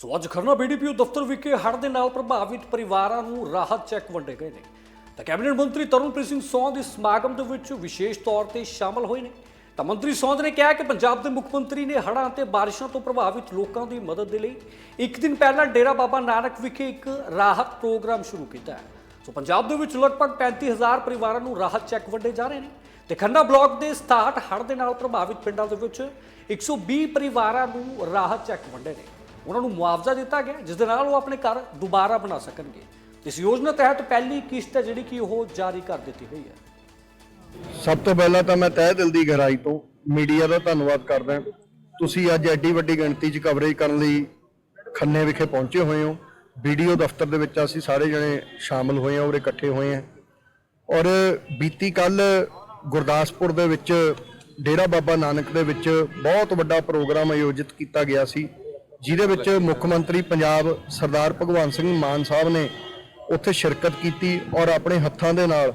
ਸੋ ਅੱਜ ਖਰਨਾ ਬੀਡੀਪੀਓ ਦਫ਼ਤਰ ਵਿਖੇ ਹੜ੍ਹ ਦੇ ਨਾਲ ਪ੍ਰਭਾਵਿਤ ਪਰਿਵਾਰਾਂ ਨੂੰ ਰਾਹਤ ਚੈੱਕ ਵੰਡੇ ਗਏ ਨੇ। ਤਾਂ ਕੈਬਨਿਟ ਮੰਤਰੀ ਤਰਨਪ੍ਰੀਤ ਸਿੰਘ ਸੌਂਦ ਇਸ ਸਮਾਗਮ ਦੇ ਵਿੱਚ ਵਿਸ਼ੇਸ਼ ਤੌਰ ਤੇ ਸ਼ਾਮਲ ਹੋਏ ਨੇ। ਤਾਂ ਮੰਤਰੀ ਸੌਂਦ ਨੇ ਕਿਹਾ ਕਿ ਪੰਜਾਬ ਦੇ ਮੁੱਖ ਮੰਤਰੀ ਨੇ ਹੜ੍ਹਾਂ ਅਤੇ ਬਾਰਿਸ਼ਾਂ ਤੋਂ ਪ੍ਰਭਾਵਿਤ ਲੋਕਾਂ ਦੀ ਮਦਦ ਦੇ ਲਈ ਇੱਕ ਦਿਨ ਪਹਿਲਾਂ ਡੇਰਾ ਬਾਬਾ ਨਾਨਕ ਵਿਖੇ ਇੱਕ ਰਾਹਤ ਪ੍ਰੋਗਰਾਮ ਸ਼ੁਰੂ ਕੀਤਾ ਹੈ। ਸੋ ਪੰਜਾਬ ਦੇ ਵਿੱਚ ਲਗਭਗ 35000 ਪਰਿਵਾਰਾਂ ਨੂੰ ਰਾਹਤ ਚੈੱਕ ਵੰਡੇ ਜਾ ਰਹੇ ਨੇ। ਤੇ ਖੰਨਾ ਬਲਾਕ ਦੇ 67 ਹੜ੍ਹ ਦੇ ਨਾਲ ਪ੍ਰਭਾਵਿਤ ਪਿੰਡਾਂ ਦੇ ਵਿੱਚ 120 ਪਰਿਵਾਰਾਂ ਨੂੰ ਰਾਹਤ ਚੈੱਕ ਵੰਡੇ ਨੇ। ਉਹਨਾਂ ਨੂੰ ਮੁਆਵਜ਼ਾ ਦਿੱਤਾ ਗਿਆ, ਜਿਸ ਦੇ ਨਾਲ ਉਹ ਆਪਣੇ ਘਰ ਦੁਬਾਰਾ ਬਣਾ ਸਕਣਗੇ। ਇਸ ਯੋਜਨਾ ਤਹਿਤ ਪਹਿਲੀ ਕਿਸ਼ਤ ਹੈ ਜਿਹੜੀ ਕਿ ਉਹ ਜਾਰੀ ਕਰ ਦਿੱਤੀ ਹੋਈ ਹੈ। ਸਭ ਤੋਂ ਪਹਿਲਾਂ ਤਾਂ ਮੈਂ ਤਹਿ ਦਿਲ ਦੀ ਗਹਿਰਾਈ ਤੋਂ ਮੀਡੀਆ ਦਾ ਧੰਨਵਾਦ ਕਰਦਾ ਤੁਸੀਂ ਅੱਜ ਐਡੀ ਵੱਡੀ ਗਿਣਤੀ 'ਚ ਕਵਰੇਜ ਕਰਨ ਲਈ ਖੰਨੇ ਵਿਖੇ ਪਹੁੰਚੇ ਹੋਏ ਹੋ। ਵੀਡੀਓ ਦਫ਼ਤਰ ਦੇ ਵਿੱਚ ਅਸੀਂ ਸਾਰੇ ਜਣੇ ਸ਼ਾਮਲ ਹੋਏ ਹਾਂ ਔਰ ਇਕੱਠੇ ਹੋਏ ਹਾਂ। ਔਰ ਬੀਤੀ ਕੱਲ ਗੁਰਦਾਸਪੁਰ ਦੇ ਵਿੱਚ ਡੇਰਾ ਬਾਬਾ ਨਾਨਕ ਦੇ ਵਿੱਚ ਬਹੁਤ ਵੱਡਾ ਪ੍ਰੋਗਰਾਮ ਆਯੋਜਿਤ ਕੀਤਾ ਗਿਆ ਸੀ। ਜਿਹਦੇ ਵਿੱਚ ਮੁੱਖ ਮੰਤਰੀ ਪੰਜਾਬ ਸਰਦਾਰ ਭਗਵੰਤ ਸਿੰਘ ਮਾਨ ਸਾਹਿਬ ਨੇ ਉੱਥੇ ਸ਼ਿਰਕਤ ਕੀਤੀ ਔਰ ਆਪਣੇ ਹੱਥਾਂ ਦੇ ਨਾਲ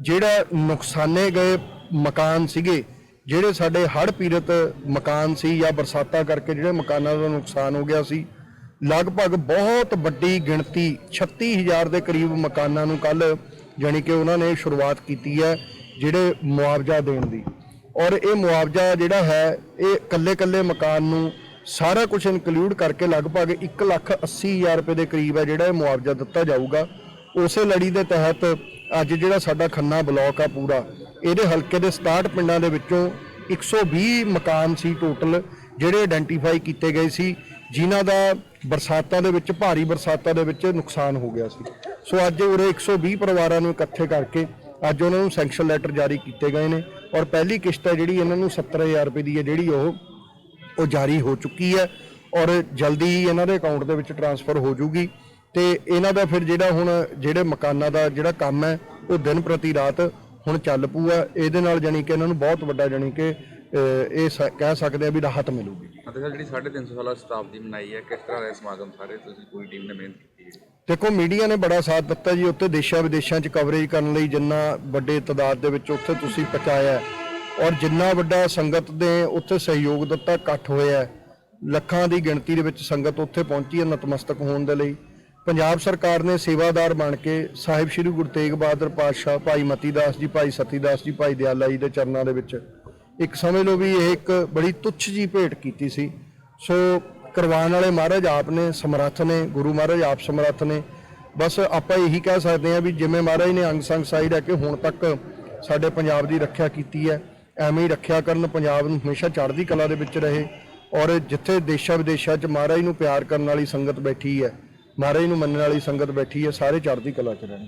ਜਿਹੜਾ ਨੁਕਸਾਨੇ ਗਏ ਮਕਾਨ ਸੀਗੇ, ਜਿਹੜੇ ਸਾਡੇ ਹੜ੍ਹ ਪੀੜਤ ਮਕਾਨ ਸੀ ਜਾਂ ਬਰਸਾਤਾਂ ਕਰਕੇ ਜਿਹੜੇ ਮਕਾਨਾਂ ਦਾ ਨੁਕਸਾਨ ਹੋ ਗਿਆ ਸੀ, ਲਗਭਗ ਬਹੁਤ ਵੱਡੀ ਗਿਣਤੀ 36000 ਦੇ ਕਰੀਬ ਮਕਾਨਾਂ ਨੂੰ ਕੱਲ ਜਾਣੀ ਕਿ ਉਹਨਾਂ ਨੇ ਸ਼ੁਰੂਆਤ ਕੀਤੀ ਹੈ ਜਿਹੜੇ ਮੁਆਵਜ਼ਾ ਦੇਣ ਦੀ। ਔਰ ਇਹ ਮੁਆਵਜ਼ਾ ਜਿਹੜਾ ਹੈ, ਇਹ ਕੱਲੇ-ਕੱਲੇ ਮਕਾਨ ਨੂੰ ਸਾਰਾ ਕੁਝ ਇਨਕਲੂਡ ਕਰਕੇ ਲਗਭਗ 180000 ਰੁਪਏ ਦੇ ਕਰੀਬ ਹੈ ਜਿਹੜਾ ਇਹ ਮੁਆਵਜ਼ਾ ਦਿੱਤਾ ਜਾਊਗਾ। ਉਸੇ ਲੜੀ ਦੇ ਤਹਿਤ ਅੱਜ ਜਿਹੜਾ ਸਾਡਾ ਖੰਨਾ ਬਲਾਕ ਆ ਪੂਰਾ, ਇਹਦੇ ਹਲਕੇ ਦੇ 67 ਪਿੰਡਾਂ ਦੇ ਵਿੱਚੋਂ 120 ਮਕਾਨ ਸੀ ਟੋਟਲ ਜਿਹੜੇ ਆਇਡੈਂਟੀਫਾਈ ਕੀਤੇ ਗਏ ਸੀ, ਜਿਨ੍ਹਾਂ ਦਾ ਬਰਸਾਤਾਂ ਦੇ ਵਿੱਚ, ਭਾਰੀ ਬਰਸਾਤਾਂ ਦੇ ਵਿੱਚ ਨੁਕਸਾਨ ਹੋ ਗਿਆ ਸੀ। ਸੋ ਅੱਜ ਉਰੇ 120 ਪਰਿਵਾਰਾਂ ਨੂੰ ਇਕੱਠੇ ਕਰਕੇ ਅੱਜ ਉਹਨਾਂ ਨੂੰ ਸੈਂਕਸ਼ਨ ਲੈਟਰ ਜਾਰੀ ਕੀਤੇ ਗਏ ਨੇ ਔਰ ਪਹਿਲੀ ਕਿਸ਼ਤ ਹੈ ਜਿਹੜੀ ਇਹਨਾਂ ਨੂੰ 70000 ਰੁਪਏ ਦੀ ਹੈ ਜਿਹੜੀ ਉਹ ਉਹ ਜਾਰੀ ਹੋ ਚੁੱਕੀ ਹੈ ਔਰ ਜਲਦੀ ਹੀ ਇਹਨਾਂ ਦੇ ਅਕਾਊਂਟ ਦੇ ਵਿੱਚ ਟਰਾਂਸਫਰ ਹੋ ਜੂਗੀ ਤੇ ਇਹਨਾਂ ਦਾ ਫਿਰ ਜਿਹੜਾ ਹੁਣ ਜਿਹੜੇ ਮਕਾਨਾਂ ਦਾ ਜਿਹੜਾ ਕੰਮ ਹੈ ਉਹ ਦਿਨ ਪ੍ਰਤੀ ਰਾਤ ਹੁਣ ਚੱਲ ਪੂਆ ਇਹਦੇ ਨਾਲ ਜਾਣੀ ਕਿ ਇਹਨਾਂ ਨੂੰ ਬਹੁਤ ਵੱਡਾ ਜਾਣੀ ਕਿ ਇਹ ਕਹਿ ਸਕਦੇ ਆ ਵੀ ਰਾਹਤ ਮਿਲੂਗੀ। ਅਤੇ ਸਰ ਜਿਹੜੀ 350 ਸਾਲਾ ਸ਼ਤਾਬਦੀ ਮਨਾਈ ਹੈ ਕਿਸ ਤਰ੍ਹਾਂ ਦੇ ਸਮਾਗਮ ਸਾਰੇ ਤੁਸੀਂ ਪੂਰੀ ਟੀਮ ਨੇ ਮਿਹਨਤ ਕੀਤੀ ਹੈ? ਦੇਖੋ ਮੀਡੀਆ ਨੇ ਬੜਾ ਸਾਥ ਦਿੱਤਾ ਜੀ ਉੱਥੇ ਦੇਸ਼ਾਂ ਵਿਦੇਸ਼ਾਂ 'ਚ ਕਵਰੇਜ ਕਰਨ ਲਈ ਜਿੰਨਾ ਵੱਡੇ ਤਦਾਦ ਦੇ ਵਿੱਚ ਉੱਥੇ ਤੁਸੀਂ ਪਹੁੰਚਾਇਆ ਔਰ ਜਿੰਨਾ ਵੱਡਾ ਸੰਗਤ ਦੇ ਉੱਥੇ ਸਹਿਯੋਗ ਦਿੱਤਾ ਇਕੱਠ ਹੋਇਆ ਲੱਖਾਂ ਦੀ ਗਿਣਤੀ ਦੇ ਵਿੱਚ ਸੰਗਤ ਉੱਥੇ ਪਹੁੰਚੀ ਹੈ ਨਤਮਸਤਕ ਹੋਣ ਦੇ ਲਈ। ਪੰਜਾਬ ਸਰਕਾਰ ਨੇ ਸੇਵਾਦਾਰ ਬਣ ਕੇ ਸਾਹਿਬ ਸ੍ਰੀ ਗੁਰੂ ਤੇਗ ਬਹਾਦਰ ਪਾਤਸ਼ਾਹ ਭਾਈ ਮਤੀ ਦਾਸ ਜੀ, ਭਾਈ ਸਤੀ ਦਾਸ ਜੀ, ਭਾਈ ਦਿਆਲਾ ਜੀ ਦੇ ਚਰਨਾਂ ਦੇ ਵਿੱਚ ਇੱਕ ਸਮਝ ਲਓ ਵੀ ਇਹ ਇੱਕ ਬੜੀ ਤੁੱਛ ਜੀ ਭੇਟ ਕੀਤੀ ਸੀ। ਸੋ ਕਰਵਾਉਣ ਵਾਲੇ ਮਹਾਰਾਜ ਆਪ ਨੇ, ਸਮਰੱਥ ਨੇ, ਗੁਰੂ ਮਹਾਰਾਜ ਆਪ ਸਮਰੱਥ ਨੇ। ਬਸ ਆਪਾਂ ਇਹੀ ਕਹਿ ਸਕਦੇ ਹਾਂ ਵੀ ਜਿਵੇਂ ਮਹਾਰਾਜ ਨੇ ਅੰਗ ਸੰਗ ਸਾਈਡ ਰਹਿ ਕੇ ਹੁਣ ਤੱਕ ਸਾਡੇ ਪੰਜਾਬ ਦੀ ਰੱਖਿਆ ਕੀਤੀ ਹੈ ਐਵੇਂ ਹੀ ਰੱਖਿਆ ਕਰਨ ਪੰਜਾਬ ਨੂੰ ਹਮੇਸ਼ਾ ਚੜ੍ਹਦੀ ਕਲਾ ਦੇ ਵਿੱਚ ਰਹੇ ਔਰ ਜਿੱਥੇ ਦੇਸ਼ਾਂ ਵਿਦੇਸ਼ਾਂ 'ਚ ਮਹਾਰਾਜ ਨੂੰ ਪਿਆਰ ਕਰਨ ਵਾਲੀ ਸੰਗਤ ਬੈਠੀ ਹੈ, ਮਹਾਰਾਜ ਨੂੰ ਮੰਨਣ ਵਾਲੀ ਸੰਗਤ ਬੈਠੀ ਹੈ, ਸਾਰੇ ਚੜ੍ਹਦੀ ਕਲਾ 'ਚ ਰਹਿਣ।